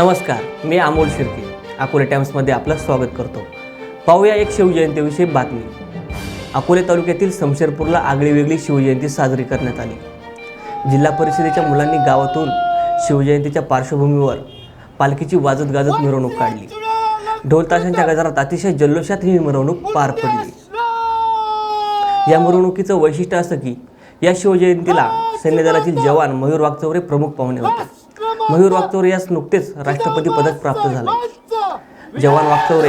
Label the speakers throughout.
Speaker 1: नमस्कार मी अमोल शिर्के. अकोले टाइम्समध्ये आपलं स्वागत करतो. पाहूया एक शिवजयंतीविषयी बातमी. अकोले तालुक्यातील समशेरपूरला आगळी वेगळी शिवजयंती साजरी करण्यात आली. जिल्हा परिषदेच्या मुलांनी गावातून शिवजयंतीच्या पार्श्वभूमीवर पालखीची वाजत गाजत मिरवणूक काढली. ढोल ताशांच्या गजरात अतिशय जल्लोषात ही मिरवणूक पार पडली. या मिरवणुकीचं वैशिष्ट्य असं की या शिवजयंतीला सैन्य दलातील जवान मयूर वागचौरे प्रमुख पाहुणे होते. मयूर वागचौरे यास नुकतेच राष्ट्रपती पदक प्राप्त झाले जवान वागचौरे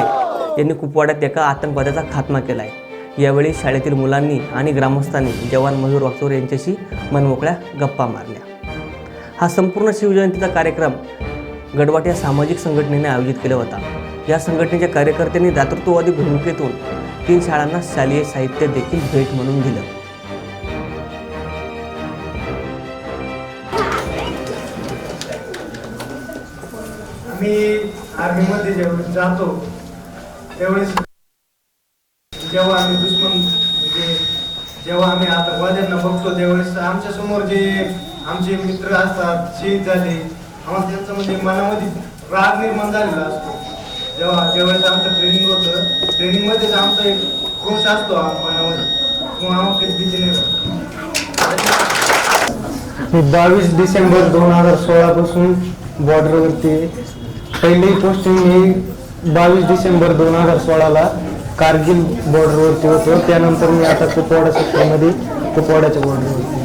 Speaker 1: यांनी कुपवाड्यात एका आतंकवाद्याचा खात्मा केला आहे यावेळी शाळेतील मुलांनी आणि ग्रामस्थांनी जवान मयूर वागचौरे यांच्याशी मनमोकळ्या गप्पा मारल्या. हा संपूर्ण शिवजयंतीचा कार्यक्रम गडवाट या सामाजिक संघटनेने आयोजित केला होता. या संघटनेच्या कार्यकर्त्यांनी दातृत्ववादी भूमिकेतून तीन शाळांना शालेय साहित्य देखील भेट म्हणून दिलं.
Speaker 2: मी आर्मीमध्ये जेव्हा जातो त्यावेळेस जेव्हा आम्ही दुश्मन म्हणजे जेव्हा आम्ही आतंकवाद्यांना बघतो त्यावेळेस आमच्यासमोर जे आमचे मित्र असतात शहीद झाले आम्हाला त्यांचं म्हणजे मनामध्ये राग निर्माण झालेला असतो. जेव्हा ज्यावेळेस आमचं ट्रेनिंग होतं. ट्रेनिंगमध्येच आमचा एक क्रोश असतो मनामध्ये. किंवा आम्हाला भीती नाही बावीस डिसेंबर दोन हजार सोळा पासून बॉर्डरवरती पहिली पोस्टिंग मी बावीस डिसेंबर दोन हजार सोळाला कारगिल बॉर्डरवरती होतो. त्यानंतर मी आता कुपवाडा सेक्टरमध्ये कुपवाड्याच्या बॉर्डरवरती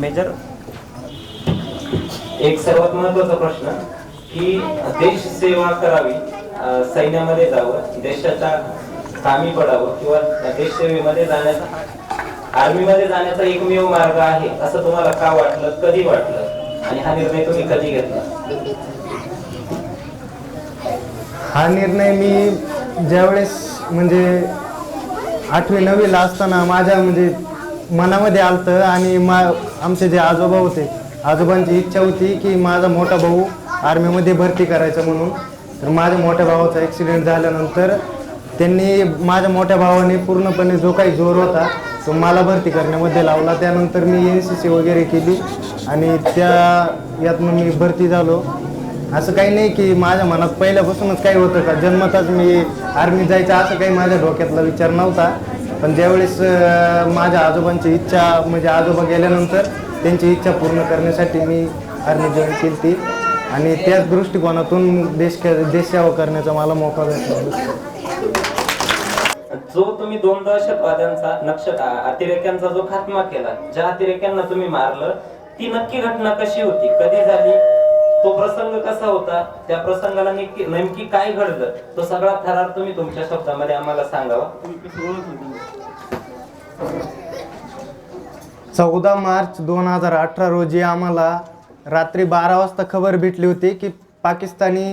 Speaker 3: मेजर एक सर्वात महत्त्वाचा प्रश्न की देश सेवा करावी सैन्यामध्ये जावं देशाच्या कामी पडावं किंवा देश सेवेमध्ये जाण्याचा आर्मीमध्ये जाण्याचा एकमेव मार्ग आहे असं तुम्हाला का वाटलं? कधी वाटलं? आणि हा निर्णय तुम्ही कधी घेतला?
Speaker 2: हा निर्णय मी ज्यावेळेस म्हणजे आठवी नववीला असताना माझ्या म्हणजे मनामध्ये आलतं आणि मा आमचे जे आजोबा होते आजोबांची इच्छा होती की माझा मोठा भाऊ आर्मीमध्ये भरती करायचा म्हणून. तर माझ्या मोठ्या भावाचा ॲक्सिडेंट झाल्यानंतर त्यांनी माझ्या मोठ्या भावाने पूर्णपणे जो काही जोर होता तो मला भरती करण्यामध्ये लावला. त्यानंतर मी एन सी सी वगैरे केली आणि त्या यातनं मी भरती झालो. असं काही नाही की माझ्या मनात पहिल्यापासूनच काही होतं का? जन्मताच मी आर्मीत जायचं असं काही माझ्या डोक्यातला विचार नव्हता. पण ज्यावेळेस माझ्या आजोबांची इच्छा म्हणजे आजोबा गेल्यानंतर त्यांची इच्छा पूर्ण करण्यासाठी मी आर्मी जॉईन केली ती आणि त्याच दृष्टिकोनातून देश देशसेवा करण्याचा मला मोका भेटला.
Speaker 3: जो तुम्ही दोन दहशतवाद्यांचा नक्षता अतिरेक्यांचा जो खात्मा केला ज्या अतिरेक्यांना तुम्ही मारलं ती नक्की घटना कशी होती? कधी झाली? तो प्रसंग कसा होता? त्या प्रसंगाला नेमकी नेमकी काय घडलं? तो सगळा थरार तुम्ही तुमच्या शब्दामध्ये आम्हाला सांगावा.
Speaker 2: चौदा मार्च दोन हजार अठरा रोजी आम्हाला रात्री बारा वाजता खबर भेटली होती की पाकिस्तानी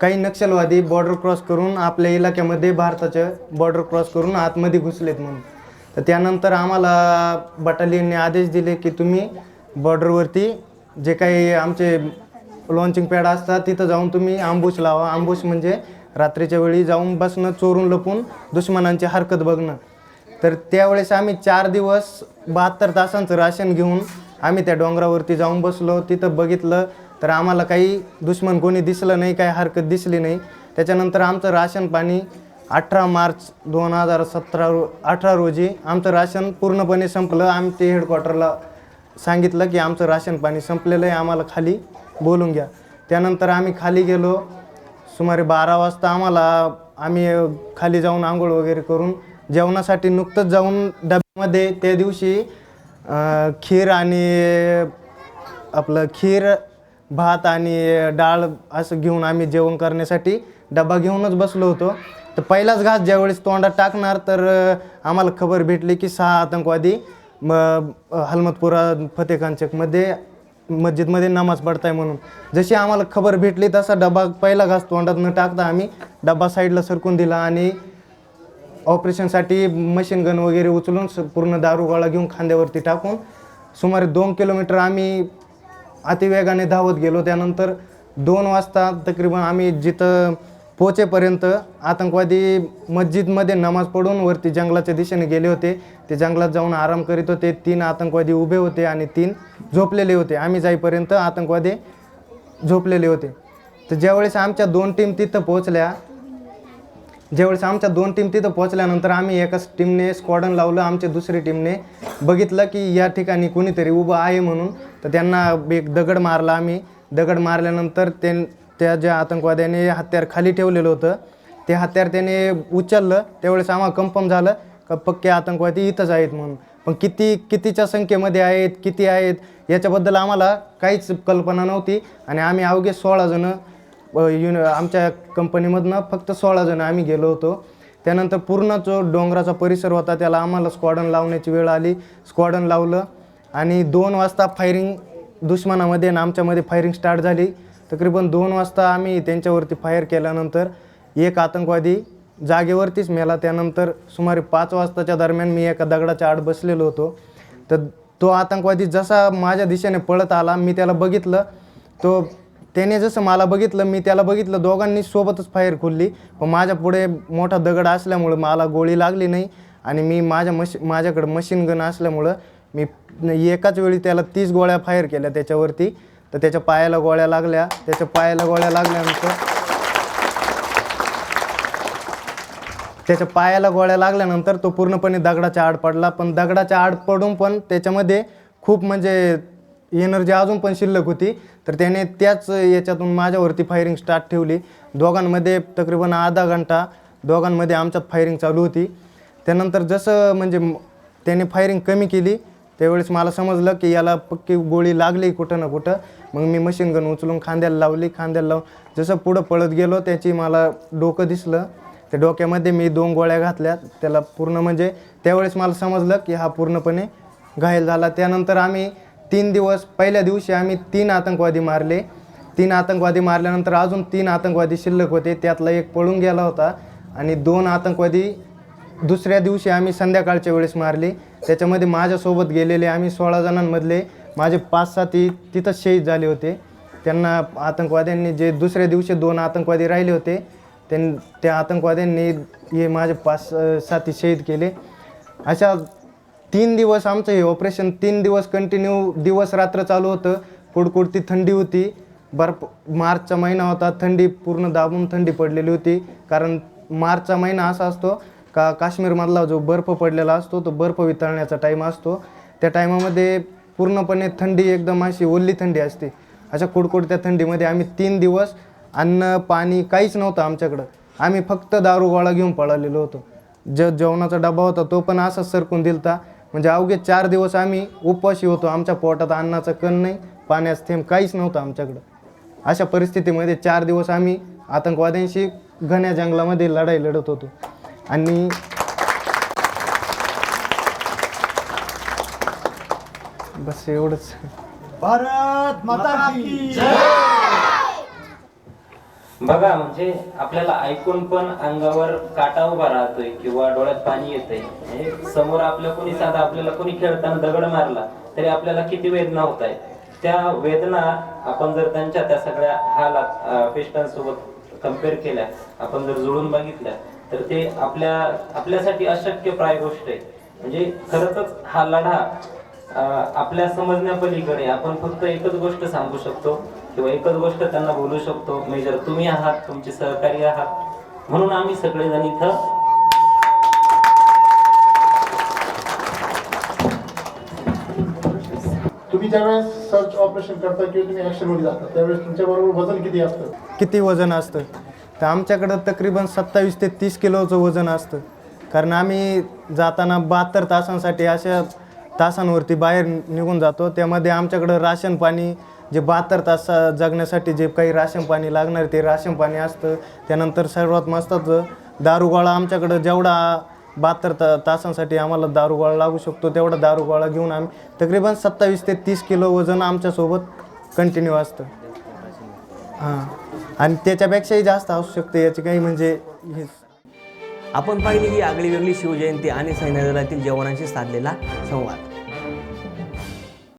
Speaker 2: काही नक्षलवादी बॉर्डर क्रॉस करून आपल्या इलाक्यामध्ये भारताच्या बॉर्डर क्रॉस करून आतमध्ये घुसलेत म्हणून. तर त्यानंतर आम्हाला बटालियनने आदेश दिले की तुम्ही बॉर्डरवरती जे काही आमचे लॉन्चिंग पॅड असतात तिथं जाऊन तुम्ही आंबूश लावा. आंबूश म्हणजे रात्रीच्या वेळी जाऊन बसणं चोरून लपून दुश्मनांची हरकत बघणं. तर त्यावेळेस आम्ही चार दिवस बहात्तर तासांचं राशन घेऊन आम्ही त्या डोंगरावरती जाऊन बसलो. तिथं बघितलं तर आम्हाला काही दुश्मन कोणी दिसलं नाही काही हरकत दिसली नाही. त्याच्यानंतर आमचं राशन पाणी अठरा मार्च दोन हजार सतरा रो अठरा रोजी आमचं राशन पूर्णपणे संपलं. आम्ही ते हेडक्वार्टरला सांगितलं की आमचं राशन पाणी संपलेलं आहे आम्हाला खाली बोलून घ्या. त्यानंतर आम्ही खाली गेलो. सुमारे बारा वाजता आम्हाला आम्ही खाली जाऊन आंघोळ वगैरे करून जेवणासाठी नुकतंच जाऊन डब्यामध्ये त्या दिवशी खीर आणि आपलं खीर भात आणि डाळ असं घेऊन आम्ही जेवण करण्यासाठी डबा घेऊनच बसलो होतो. तर पहिलाच घास ज्यावेळेस तोंडात टाकणार तर आम्हाला खबर भेटली की सहा आतंकवादी म हलमतपुरा फतेखान चेकमध्ये मस्जिदमध्ये नमाज पडताय म्हणून. जशी आम्हाला खबर भेटली तसा डबा पहिला घास तोंडात न टाकता आम्ही डबा साईडला सरकून दिला आणि ऑपरेशनसाठी मशीन गन वगैरे उचलून स- पूर्ण दारू गोळा घेऊन खांद्यावरती टाकून सुमारे दोन किलोमीटर आम्ही अतिवेगाने धावत गेलो. त्यानंतर दोन वाजता तकरीबन आम्ही जिथं पोचेपर्यंत आतंकवादी मस्जिदमध्ये नमाज पडून वरती जंगलाच्या दिशेने गेले होते. ते जंगलात जाऊन आराम करीत होते. तीन आतंकवादी उभे होते आणि तीन झोपलेले होते. आम्ही जाईपर्यंत आतंकवादी झोपलेले होते. तर ज्यावेळेस आमच्या दोन टीम तिथं पोहोचल्या ज्यावेळेस आमच्या दोन टीम तिथं पोहोचल्यानंतर आम्ही एकाच टीमने स्क्वॉडन लावलं आमच्या दुसरी टीमने बघितलं की या ठिकाणी कुणीतरी उभं आहे म्हणून. तर त्यांना एक दगड मारला आम्ही. दगड मारल्यानंतर ते त्या ज्या आतंकवाद्याने हत्यार खाली ठेवलेलं होतं ते हत्यार त्याने उचललं. त्यावेळेस आम्हाला कन्फर्म झालं का पक्के आतंकवादी इथंच आहेत म्हणून. पण किती कितीच्या संख्येमध्ये आहेत किती आहेत याच्याबद्दल आम्हाला काहीच कल्पना नव्हती. आणि आम्ही अवघे सोळा जणं युनि आमच्या कंपनीमधनं फक्त सोळा जण आम्ही गेलो होतो. त्यानंतर पूर्ण जो डोंगराचा परिसर होता त्याला आम्हाला स्क्वॉडन लावण्याची वेळ आली. स्क्वॉडन लावलं आणि दोन वाजता फायरिंग दुश्मनामध्ये आणि आमच्यामध्ये फायरिंग स्टार्ट झाली. तकरीबन दोन वाजता आम्ही त्यांच्यावरती फायर केल्यानंतर एक आतंकवादी जागेवरतीच मेला. त्यानंतर सुमारे पाच वाजताच्या दरम्यान मी एका दगडाच्या आड बसलेलो होतो. तर तो आतंकवादी जसा माझ्या दिशेने पळत आला मी त्याला बघितलं. तो त्याने जसं मला बघितलं मी त्याला बघितलं दोघांनी सोबतच फायर खोलली. पण माझ्या पुढे मोठा दगड असल्यामुळं मला गोळी लागली नाही आणि मी माझ्या मशी माझ्याकडं मशीन गन असल्यामुळं मी एकाच वेळी त्याला तीस गोळ्या फायर केल्या त्याच्यावरती. तर त्याच्या पायाला गोळ्या लागल्या. त्याच्या पायाला गोळ्या लागल्यानंतर त्याच्या पायाला गोळ्या लागल्यानंतर तो पूर्णपणे दगडाच्या आड पडला. पण दगडाच्या आड पडून पण त्याच्यामध्ये खूप म्हणजे एनर्जी अजून पण शिल्लक होती. तर त्याने त्याच याच्यातून माझ्यावरती फायरिंग स्टार्ट ठेवली. दोघांमध्ये तकरीबन आधा घंटा दोघांमध्ये आमच्यात फायरिंग चालू होती. त्यानंतर जसं म्हणजे त्याने फायरिंग कमी केली त्यावेळेस मला समजलं की याला पक्की गोळी लागली कुठं ना कुठं. मग मी मशीन गन उचलून खांद्याला लावली खांद्याला लावून जसं पुढं पळत गेलो त्याची मला डोकं दिसलं. त्या डोक्यामध्ये मी दोन गोळ्या घातल्या त्याला पूर्ण म्हणजे त्यावेळेस मला समजलं की हा पूर्णपणे घायल झाला. त्यानंतर आम्ही तीन दिवस. पहिल्या दिवशी आम्ही तीन आतंकवादी मारले. तीन आतंकवादी मारल्यानंतर अजून तीन आतंकवादी शिल्लक होते. त्यातला एक पळून गेला होता. आणि दोन आतंकवादी दुसऱ्या दिवशी आम्ही संध्याकाळच्या वेळेस मारले. त्याच्यामध्ये माझ्यासोबत गेलेले आम्ही सोळा जणांमधले. माझे पाच साथी तिथंच शहीद झाले होते. त्यांना आतंकवाद्यांनी जे दुसऱ्या दिवशी दोन आतंकवादी राहिले होते त्यां त्या आतंकवाद्यांनी हे माझे पाच साथी शहीद केले. अशा तीन दिवस आमचं हे ऑपरेशन तीन दिवस कंटिन्यू दिवस रात्र चालू होतं. कुडकुडती थंडी होती. बर्फ मार्चचा महिना होता. थंडी पूर्ण दाबून थंडी पडलेली होती. कारण मार्चचा महिना असा असतो का काश्मीरमधला जो बर्फ पडलेला असतो तो बर्फ वितळण्याचा टाईम असतो. त्या टायमामध्ये पूर्णपणे थंडी एकदम अशी ओल्ली थंडी असते. अशा कुडकुडत्या थंडीमध्ये आम्ही तीन दिवस अन्न पाणी काहीच नव्हतं आमच्याकडं. आम्ही फक्त दारू गोळा घेऊन पळालेलो होतो. ज जेवणाचा डबा होता तो पण असाच सरकून दिलता. म्हणजे अवघे चार दिवस आम्ही उपवासी होतो. आमच्या पोटात अन्नाचं कण नाही पाण्याचं थेंब काहीच नव्हतं आमच्याकडं. अशा परिस्थितीमध्ये चार दिवस आम्ही आतंकवाद्यांशी घन्या जंगलामध्ये लढाई लढत होतो. आणि बस एवढंच.
Speaker 4: भारत माता की
Speaker 3: बघा म्हणजे आपल्याला ऐकून पण अंगावर काटा उभा राहतोय किंवा डोळ्यात पाणी येतंय. म्हणजे समोर आपल्या कोणी साधा आपल्याला कोणी खेळताना दगड मारला तरी आपल्याला किती वेदना होत आहे त्या वेदना आपण जर त्यांच्या त्या सगळ्या हालात पेशंटांसोबत कंपेअर केल्या आपण जर जुळून बघितल्या तर ते आपल्या आपल्यासाठी अशक्य प्राय गोष्ट आहे. म्हणजे खरंच हा लढा आपल्या समजण्यापलीकडे आपण फक्त एकच गोष्ट सांगू शकतो किंवा एकच गोष्ट त्यांना बोलू शकतो मेजर तुम्ही आहात तुमचे सहकारी आहात. म्हणून आम्ही सगळेजण इथं
Speaker 4: तुम्ही ज्यावेळेस सर्च ऑपरेशन करता किंवा तुम्ही ऍक्शनमध्ये जाता. त्यावेळेस तुमच्या बरोबर वजन किती असतं?
Speaker 2: किती वजन असतं? तर आमच्याकडं तकरीबन सत्तावीस ते तीस किलोचं वजन असतं. कारण आम्ही जाताना बहात्तर तासांसाठी अशा तासांवरती बाहेर निघून जातो. त्यामध्ये आमच्याकडं राशन पाणी जे बहात्तर तास जगण्यासाठी जे काही राशन पाणी लागणार ते राशन पाणी असतं. त्यानंतर सर्वात मस्ताचं दारुगोळा आमच्याकडं जेवढा बहात्तर ता तासांसाठी आम्हाला दारुगोळा लागू शकतो तेवढा दारुगोळा घेऊन आम्ही तकरीबन सत्तावीस ते तीस किलो वजन आमच्यासोबत कंटिन्यू असतं. हां. आणि त्याच्यापेक्षाही जास्त असू शकते याची काही म्हणजे
Speaker 1: आपण पाहिली ही आगळी वेगळी शिवजयंती आणि सैन्यदलातील जवानांशी साधलेला संवाद.